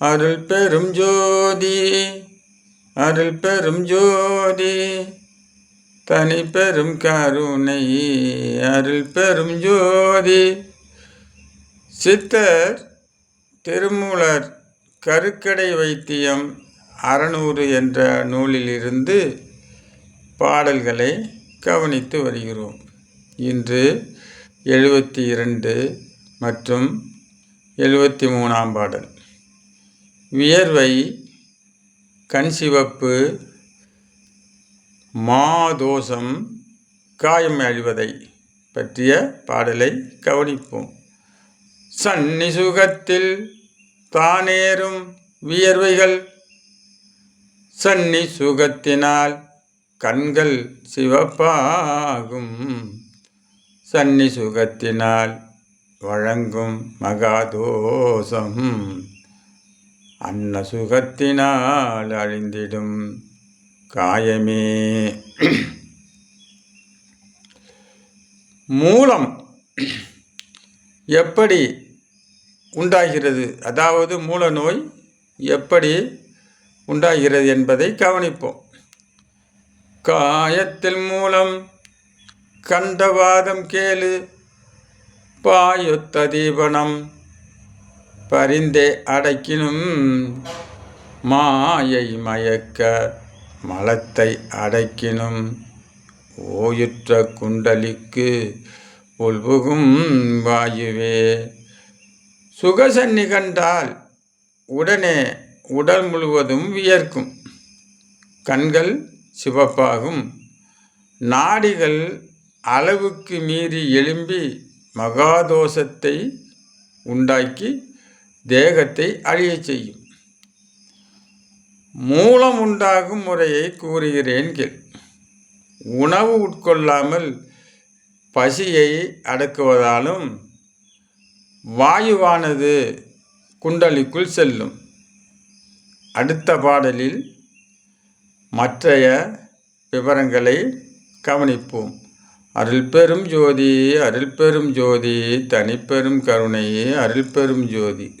அருள் பெரும் ஜோதி அருள் பெரும் ஜோதி. தனி பெரும் கருணை அருள் பெரும் ஜோதி. சித்தர் திருமூலர் கருக்கடை வைத்தியம் அறநூறு என்ற நூலிலிருந்து பாடல்களை கவனித்து வருகிறோம். இன்று எழுபத்தி இரண்டு மற்றும் எழுபத்தி மூணாம் பாடல். வியர்வை கண் சிவப்பு மாதோஷம் காயம் அழிவதை பற்றிய பாடலை கவனிப்போம். சன்னி சுகத்தில் தானேறும் வியர்வைகள். சன்னி சுகத்தினால் கண்கள் சிவப்பாகும். சன்னி சுகத்தினால் வழங்கும் மகாதோஷம். அன்ன சுகத்தினால் அழிந்திடும். காயமே. மூலம் எப்படி உண்டாகிறது? அதாவது மூல நோய் எப்படி உண்டாகிறது என்பதை கவனிப்போம். காயத்தில் மூலம் கண்டவாதம் கேளு. பாயுத்த தீபனம் பரிந்தே அடைக்கினும் மாயை மயக்க மலத்தை அடைக்கினும் ஓயுற்ற குண்டலிக்கு உள்புகும் வாயுவே. சுகசன்னி கண்டால் உடனே உடல் முழுவதும் வியர்க்கும். கண்கள் சிவப்பாகும். நாடிகள் அளவுக்கு மீறி எழும்பி மகாதோஷத்தை உண்டாக்கி தேகத்தை அழியச் செய்யும். மூலம் உண்டாகும் முறையை கூறுகிறேன் கேள். உணவு உட்கொள்ளாமல் பசியை அடக்குவதாலும் வாயுவானது குண்டலிக்குள் செல்லும். அடுத்த பாடலில் மற்றைய விவரங்களை கவனிப்போம். அருள் பெரும் ஜோதி அருள் பெரும் ஜோதி தனிப்பெரும் கருணை அருள் பெரும் ஜோதி.